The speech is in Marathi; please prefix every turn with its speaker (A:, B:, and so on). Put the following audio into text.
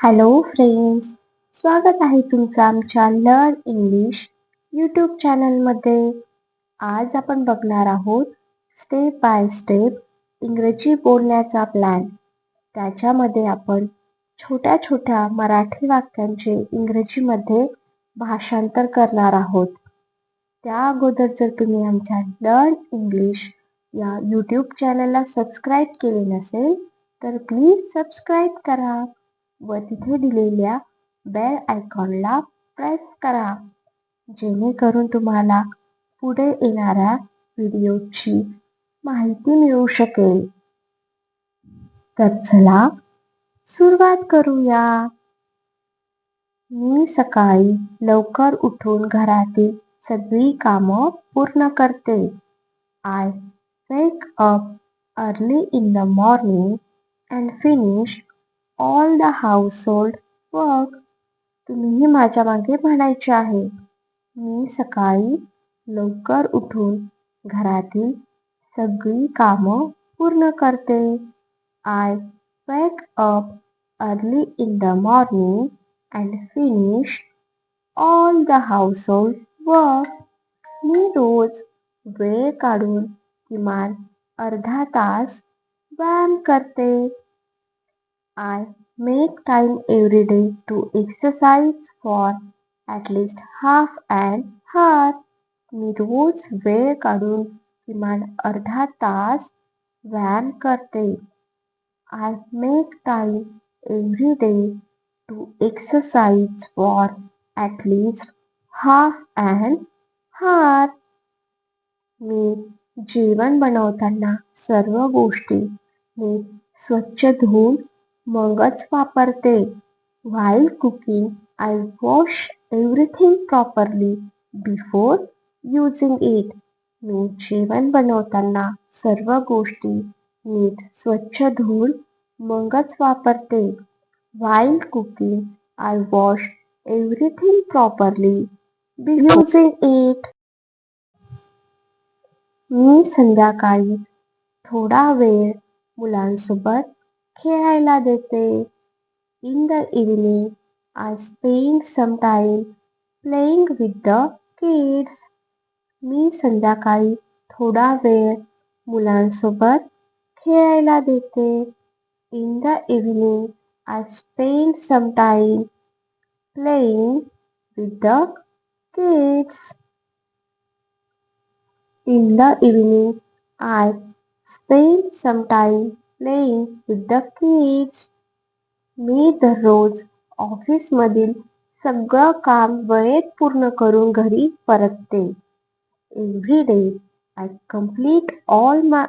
A: हॅलो फ्रेंड्स स्वागत आहे तुमचं आमच्या लर्न इंग्लिश यूट्यूब चॅनलमध्ये आज आपण बघणार आहोत स्टेप बाय स्टेप इंग्रजी बोलण्याचा प्लॅन त्याच्यामध्ये आपण छोट्या छोट्या मराठी वाक्यांचे इंग्रजीमध्ये भाषांतर करणार आहोत. त्या अगोदर जर तुम्ही आमच्या लर्न इंग्लिश या यूट्यूब चॅनलला सबस्क्राईब केले नसेल तर प्लीज सबस्क्राईब करा. व तिथे दिलेल्या बेल आयकॉनला प्रेस करा. जेणेकरून तुम्हाला पुढे येणाऱ्या व्हिडिओची माहिती मिळू शकेल. तर चला सुरुवात करूया. मी सकाळी लवकर उठून घरातील सगळी कामं पूर्ण करते. I wake up early in the morning and finish all the household work तुम्हीही माझ्या मागे म्हणायचे आहे. मी सकाळी लवकर उठून घरातील सगळी कामं पूर्ण करते. I wake up early in the morning and finish all the household work मी रोज वेळ काढून किमान अर्धा तास व्यायाम करते. I make time every day to exercise for at least half an hour. मी रोज वेळ काढून किमान अर्धा तास व्यायाम करते I make time every day to exercise for at least half an hour मी जेवण बनवताना सर्व गोष्टी मी स्वच्छ धुवून मगच वापरते. While cooking I wash everything properly before using it मी जेवण बनवताना सर्व गोष्टी नीट स्वच्छ धुवून मगच वापरते. While cooking I wash everything properly using it मी संध्याकाळी थोडा वेळ मुलांसोबत खेळायला देते in the evening I spend some time playing with the kids मी संध्याकाळी थोडा वेळ मुलांसोबत खेळायला देते in the evening I spend some time playing with the kids in the evening I spend some time playing with the kids मी दररोज ऑफिसमधील सगळं काम वेळेत पूर्ण करून घरी परतते. Every day I complete all my